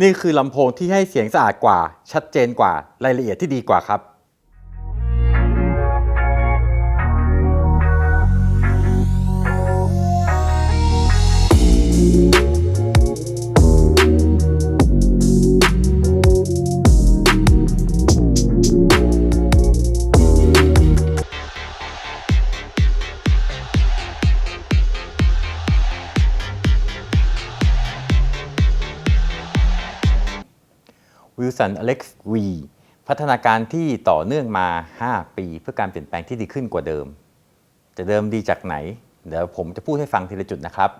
นี่คือลำโพงที่ให้เสียงสะอาดกว่า ชัดเจนกว่ารายละเอียดที่ดีกว่าครับ วิลสันอเล็กซ์วีพัฒนาการที่ต่อเนื่องมา 5 ปี เพื่อการเปลี่ยนแปลงที่ดีขึ้นกว่าเดิม จะเดิมดีจากไหน เดี๋ยวผมจะพูดให้ฟังทีละจุดนะครับ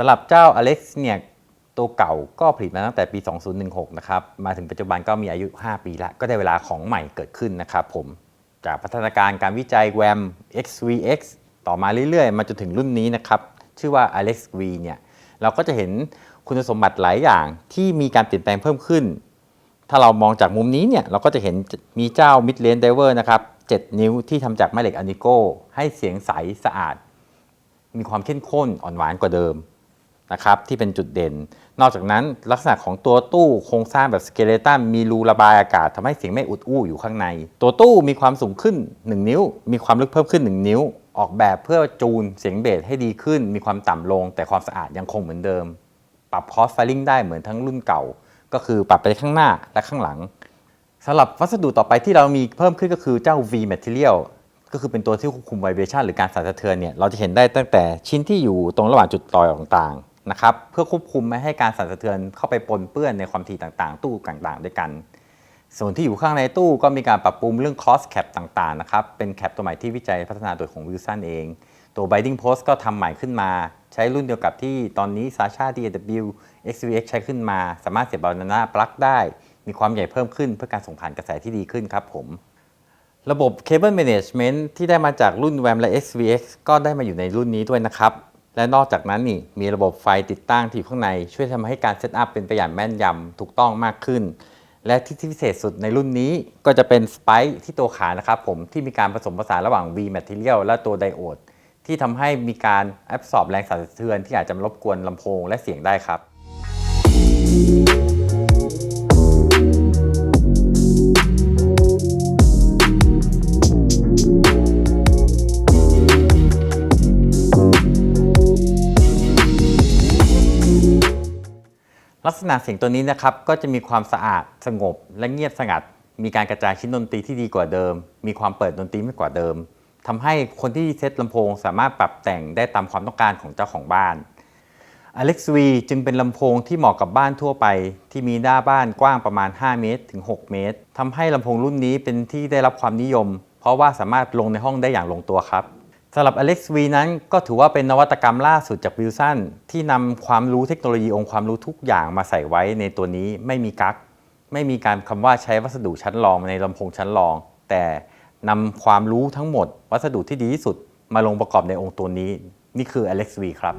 สำหรับเจ้า Alex เนี่ย ตัวเก่าก็ผลิตมาตั้งแต่ปี 2016 นะครับ มาถึงปัจจุบันก็มีอายุ 5 ปีแล้ว ก็ได้เวลาของใหม่เกิดขึ้นนะครับผม จากพัฒนาการการวิจัย WAM XVX ต่อมาเรื่อยๆ มาจนถึงรุ่นนี้นะครับ ชื่อว่า Alex V เนี่ย เราก็จะเห็นคุณสมบัติหลายอย่างที่มีการเปลี่ยนแปลงเพิ่มขึ้น ถ้าเรามองจากมุมนี้เนี่ย เราก็จะเห็นมีเจ้า Mid Range Driver นะครับ 7 นิ้วที่ทำจากแม่เหล็กอนิโกให้เสียงใสสะอาด มีความเข้มข้นอ่อนหวานกว่าเดิม นะครับที่เป็นจุดเด่น นอกจากนั้นลักษณะของตัวตู้โครงสร้างแบบสเกเลตันมีรูระบายอากาศทำให้เสียงไม่อุดอู้อยู่ข้างใน ตัวตู้มีความสูงขึ้น 1 นิ้ว มีความลึกเพิ่มขึ้น 1 นิ้ว ออกแบบเพื่อจูนเสียงเบสให้ดีขึ้น มีความต่ำลง แต่ความสะอาดยังคงเหมือนเดิม ปรับคอสไฟลิงได้เหมือนทั้งรุ่นเก่า ก็คือปรับไปข้างหน้าและข้างหลังสำหรับวัสดุต่อไปที่เรามีเพิ่มขึ้นก็คือเจ้า V Material ก็คือเป็นตัวที่ควบคุม vibration หรือการสั่นสะเทือนเนี่ยเราจะเห็นได้ตั้งแต่ชิ้นที่อยู่ตรงระหว่างจุดต่อยต่าง นะครับเพื่อควบคุมไม่ให้การสั่นสะเทือนเข้าไปปนเปื้อนในความถี่ต่างๆ ตู้ต่างๆ ด้วยกัน ส่วนที่อยู่ข้างในตู้ก็มีการปรับปรุงเรื่อง cross cap ต่างๆนะครับเป็นแคปตัวใหม่ที่วิจัยพัฒนาโดยของ Wilson เอง ตัว binding post ก็ทำใหม่ขึ้นมา ใช้รุ่นเดียวกับที่ตอนนี้ Sasha DAW XVX ใช้ขึ้นมา สามารถเสียบบานาน่าปลั๊กได้ มีความใหญ่เพิ่มขึ้นเพื่อการส่งผ่านกระแสที่ดีขึ้นครับผมระบบ Cable Management ที่ได้มาจากรุ่น WAM และ XVX ก็ได้มาอยู่ในรุ่นนี้ด้วยนะครับ และนอกจากนั้นนี่มีระบบไฟติดตั้งที่อยู่ข้างใน ช่วยทำให้การเซตอัพเป็นไปอย่างแม่นยำถูกต้องมากขึ้น และที่พิเศษสุดในรุ่นนี้ก็จะเป็นสไปค์ที่ตัวขานะครับผมที่มีการผสมผสานระหว่าง V Material และตัวไดโอดที่ทำให้มีการแอบสอบแรงสั่นสะเทือนที่อาจจะมารบกวนลำโพงและเสียงได้ครับ ลักษณะเสียงตัวนี้นะครับก็จะมีความสะอาดสงบ และเงียบสงัด มีการกระจายชิ้นดนตรีที่ดีกว่าเดิม มีความเปิดดนตรีมากกว่าเดิมทำให้คนที่เซตลำโพงสามารถปรับแต่งได้ตามความต้องการของเจ้าของบ้าน Alex V จึงเป็นลำโพงที่เหมาะกับบ้านทั่วไป ที่มีหน้าบ้านกว้างประมาณ 5 เมตรถึง 6 เมตรทำให้ลำโพงรุ่นนี้เป็นที่ได้รับความนิยม เพราะว่าสามารถลงในห้องได้อย่างลงตัวครับ สำหรับ Alex V นั้นก็ถือว่าเป็นนวัตกรรมล่าสุดจากวิลสันที่นำความรู้เทคโนโลยีองค์ความรู้ทุกอย่างมาใส่ไว้ในตัวนี้ไม่มีกั๊กไม่มีการคำว่าใช้วัสดุชั้นรองในลำโพงชั้นรอง แต่นำความรู้ทั้งหมด วัสดุที่ดีที่สุดมาลงประกอบในองค์ตัวนี้ นี่คือ Alex V ครับ